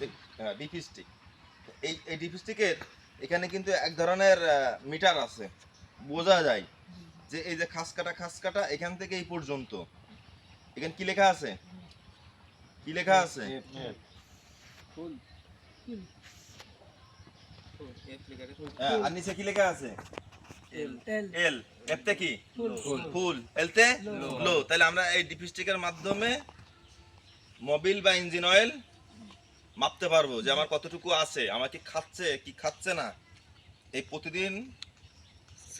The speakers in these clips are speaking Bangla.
স্টিক এই এই ডিপি স্টিকের এখানে কিন্তু এক ধরনের মিটার আছে। বোঝা যায় যে এই যে খাস কাটা খাস কাটা এখান থেকে এই পর্যন্ত। এখানে কি লেখা আছে? কি লেখা আছে? হ্যাঁ, আর নিচে কি লেখা আছে? এল এল এতে কি? ফুল। এলতে লো তাহলে আমরা এই ডিপি স্টিকের মাধ্যমে মোবিল বা ইঞ্জিন অয়েল মাপতে পারব যে আমার কতটুকু আছে আমার কি খাচ্ছে কি খাচ্ছে না? এই প্রতিদিন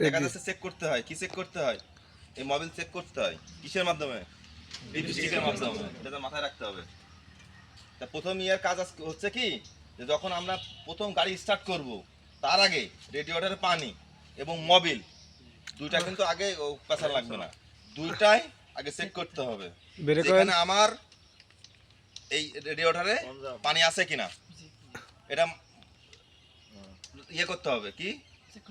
দেখা যাচ্ছে চেক করতে হয়। কি চেক করতে হয়? এই মোবিল চেক করতে হয়। কিসের মাধ্যমে? ডিপি মাধ্যমে। এটা মাথায় রাখতে হবে। তা প্রথম ইয়ার কাজ হচ্ছে কি? যে যখন আমরা প্রথম গাড়ি স্টার্ট করব তার আগে রেডিওটারে পানি এবং মোবিল দুইটা কিন্তু আগে ও পেশা লাগবে না। দুইটাই আগে চেক করতে হবে। যেখানে আমার এই রেডিওটারে পানি আছে কিনা? এটা ইয়ে করতে হবে কি?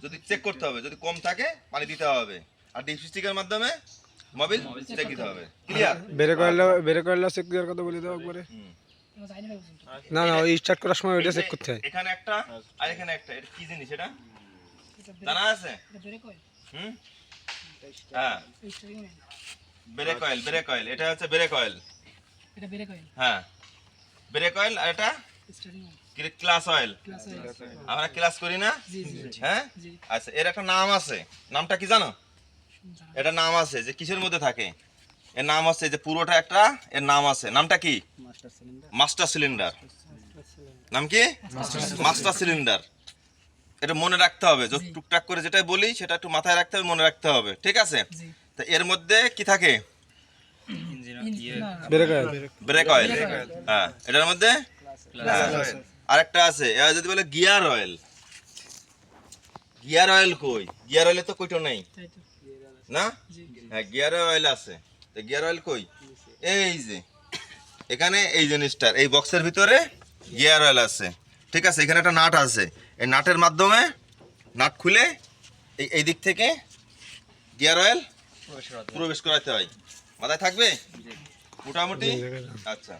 যদি চেক করতে হবে যদি কম থাকে পানি দিতে হবে। আর ডিপস্টিকের মাধ্যমে মোবিল চেক দিতে হবে। Clear brake oil brake oil check দেওয়ার কথা বলে দাও একবারে। না না ওই স্টার্ট করার সময় ওইটা চেক করতে হয়। এখানে একটা আর এখানে একটা এটা কি জিনিস এটা? জানা আছে? হুম? হ্যাঁ। ব্রেক অয়েল ব্রেক অয়েল এটা হচ্ছে ব্রেক অয়েল হ্যাঁ। ব্রেক অয়েল আর এটা? Class oil? আমরা ক্লাস করি না? হ্যাঁ? আচ্ছা এর একটা নাম আছে। নামটা কি জানো? এটা নাম আছে যে কিসের মধ্যে থাকে? এর নাম আছে যে পুরোটা একটা এর নাম আছে। নামটা কি? মাস্টার সিলিন্ডার নাম কি? মাস্টার সিলিন্ডার এটা মনে রাখতে হবে যে টুকটাক করে যেটা বলি সেটা একটু মাথায় রাখতে হবে মনে রাখতে হবে। ঠিক আছে? তো এর মধ্যে কি থাকে? ব্রেক অয়েল হ্যাঁ এটার মধ্যে। আরেকটা আছে। এবার যদি বলে গিয়ার অয়েল। গিয়ার অয়েল কই? গিয়ার অয়েলে তো কইটো নেই। না? হ্যাঁ গিয়ার অয়েল আছে। তো গিয়ার অয়েল কই? এই যে। এখানে এই জিনিসটার এই বক্সের ভিতরে গিয়ার অয়েল আছে। ঠিক আছে এখানে একটা নাট আছে। এই নাটের মাধ্যমে নাট খুলে এই এই দিক থেকে গিয়ার অয়েল প্রবেশ করাতে হয়। মাথায় থাকবে? মোটামুটি? আচ্ছা।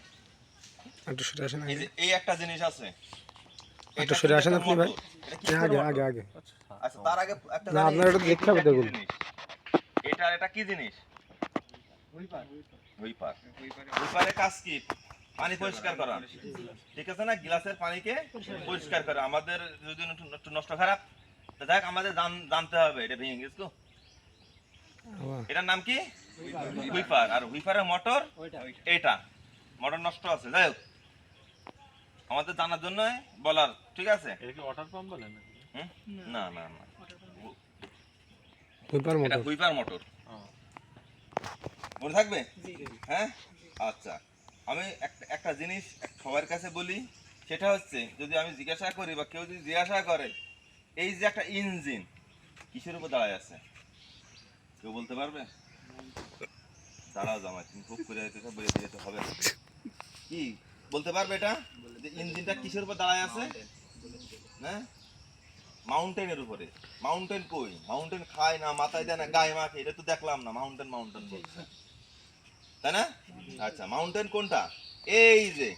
একটু সরে আসেন এই এই একটা জিনিস আছে। একটু সরে আসেন আপনি ভাই। আগে আগে আগে। আচ্ছা তার আগে একটা না, জানি, আপনার এটা দেখতে হবে দেখুন। এটা এটা কি জিনিস? হুইপার। হুইপারের কাজ। কি? পানি পরিষ্কার করা। ঠিক আছে না? গ্লাসের পানিকে পরিষ্কার করা। আমাদের যদি একটু নষ্ট খারাপ তো দেখ আমাদের জান- জানতে হবে। এটা ভেঙে গেছে তো। এটার নাম কি? হুইপার আর মোটর এটা মোটর নষ্ট আছে যাই হোক। আমাদের জানার জন্য বলার ঠিক আছে? না না না। হুইপার মোটর হুইপার মোটর মনে থাকবে? হ্যাঁ? আচ্ছা। আমি একটা একটা জিনিস সবার কাছে বলি সেটা হচ্ছে যদি আমি জিজ্ঞাসা করি বা কেউ যদি জিজ্ঞাসা করে এই যে একটা ইঞ্জিন কিসের উপর দাঁড়ায় আছে? কেউ বলতে পারবে? দাঁড়াও জামাই তুমি খুব করে সব বলে দিলে তো হবে কি? বলতে পারবে এটা? যে ইঞ্জিনটা কিসের উপর দাঁড়ায় আছে? হ্যাঁ? মাউন্টেনের উপরে। মাউন্টেন কই? মাউন্টেন খায় না মাথায় দেয় না গায়ে মাখে এটা তো দেখলাম না মাউন্টেন মাউন্টেন বলছে। তাই না? আচ্ছা মাউন্টেন কোনটা? এই যে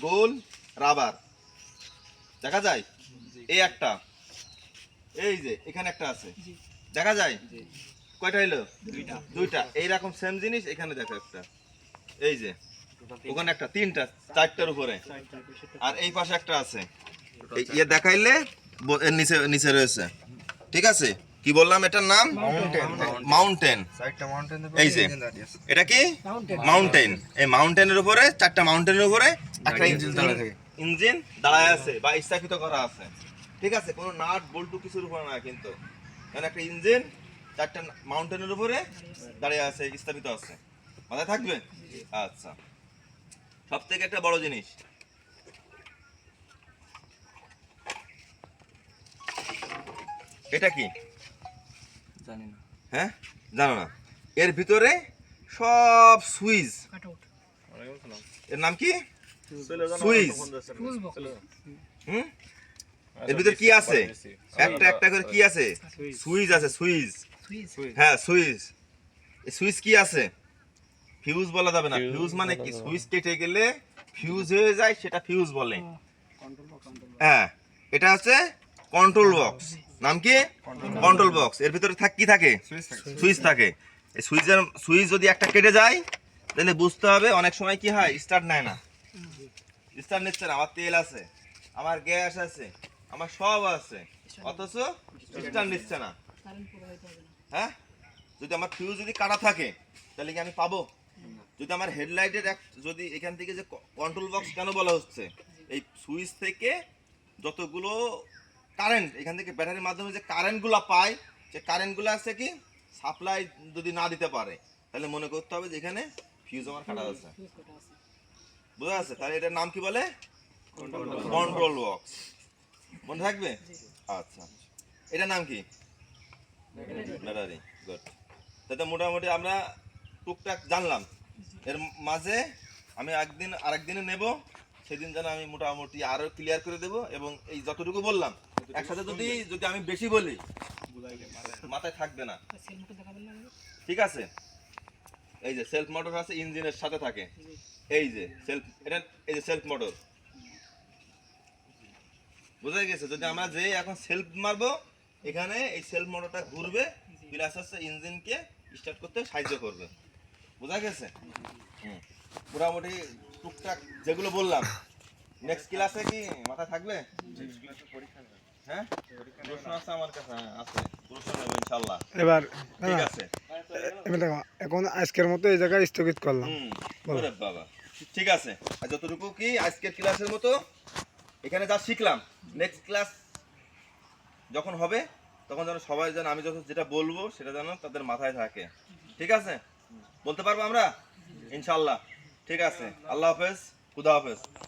গোল রাবার। দেখা যায়? এই একটা। এই যে এখানে একটা আছে। দেখা যায়? কয়টা হইল? দুইটা। এইরকম সেম জিনিস এখানে দেখো একটা। এই যে ওখানে একটা তিনটা চারটার উপরে। আর এই পাশে একটা আছে। ইয়ে দেখাইলে নিচে নিচে রয়েছে। ঠিক আছে? কি বললাম এটার নাম? মাউন্টেন এই যে এটা কি? মাউন্টেন এই মাউন্টেনের উপরে চারটা মাউন্টেনের উপরে একটা ইঞ্জিন ইঞ্জিন দাঁড়ায় আছে বা স্থাপিত করা আছে। ঠিক আছে? কোনো নাট বল্টু কিছুর উপরে না কিন্তু। মানে একটা ইঞ্জিন চারটা মাউন্টেনের উপরে দাঁড়িয়ে আছে স্থাপিত আছে। মাথায় থাকবে? আচ্ছা। সব থেকে একটা বড় জিনিস। এটা কি? জানি না। হ্যাঁ? জানো না। এর ভিতরে সব সুইচ এর নাম কি? সুইচ হুম? এর ভিতরে কি আছে? একটা একটা করে কি আছে? সুইচ আছে সুইচ হ্যাঁ সুইচ এই সুইচ কি আছে? ফিউজ বলা যাবে না। ফিউজ মানে কি? সুইচ কেটে গেলে ফিউজ হয়ে যায় সেটা ফিউজ বলে। হ্যাঁ এটা হচ্ছে কন্ট্রোল বক্স নাম কি? কন্ট্রোল বক্স এর ভিতরে থাক কি থাকে? সুইচ থাকে। এই সুইচের সুইচ যদি একটা কেটে যায় তাহলে বুঝতে হবে অনেক সময় কি হয়? স্টার্ট নেয় না। স্টার্ট নিচ্ছে না। আমার তেল আছে আমার গ্যাস আছে আমার সব আছে। অথচ স্টার্ট নিচ্ছে না। হ্যাঁ? যদি আমার ফিউজ যদি কাটা থাকে তাহলে কি আমি পাবো? যদি আমার হেডলাইটের এক যদি এখান থেকে যে কন্ট্রোল বক্স কেন বলা হচ্ছে? এই সুইচ থেকে যতগুলো কারেন্ট এখান থেকে ব্যাটারির মাধ্যমে যে কারেন্টগুলো পায় সে কারেন্টগুলো আছে কি? সাপ্লাই যদি না দিতে পারে তাহলে মনে করতে হবে যে এখানে ফিউজ আমার কাটা আছে। বোঝা যাচ্ছে? তাহলে এটার নাম কি বলে? কন্ট্রোল বক্স মনে থাকবে? আচ্ছা। এটার নাম কি? ব্যাটারি গুড তাতে মোটামুটি আমরা টুকটাক জানলাম। এর মাঝে আমি একদিন, আরেকদিনে নেব, সেদিন যেন আমি মোটামুটি আরও ক্লিয়ার করে দেব এবং এই যতটুকু বললাম, একসাথে যদি যদি আমি বেশি বলি, মাথায় থাকবে না। ঠিক আছে? এই যে সেলফ মোটর আছে ইঞ্জিনের সাথে থাকে। এই যে সেলফ এটা, এই যে সেলফ মোটর বোঝা গেছে? যদি আমরা যে এখন সেলফ মারবো এখানে এই সেলফ মোটরটা ঘুরবে প্লাস হচ্ছে ইঞ্জিনকে স্টার্ট করতে সাহায্য করবে। বোঝা গেছে? হুম। মোটামুটি টুকটাক যেগুলো বললাম। নেক্সট ক্লাসে কি মাথা থাকবে? হ্যাঁ? প্রশ্ন আছে আমার কাছে হ্যাঁ আছে। প্রশ্ন নেব ইনশাল্লাহ এবার ঠিক আছে। এবার দেখো এখন আজকের মতো এই জায়গায় স্থগিত করলাম। বাবা। ঠিক আছে। আর যতটুকু কি আজকের ক্লাসের মতো এখানে যা শিখলাম নেক্সট ক্লাস যখন হবে, তখন যেন সবাই যেন আমি যখন যেটা বলব, সেটা যেন তাদের মাথায় থাকে। ঠিক আছে? বলতে পারব আমরা? ইনশাল্লাহ ঠিক আছে। আল্লাহ হাফেজ। খুদা হাফেজ।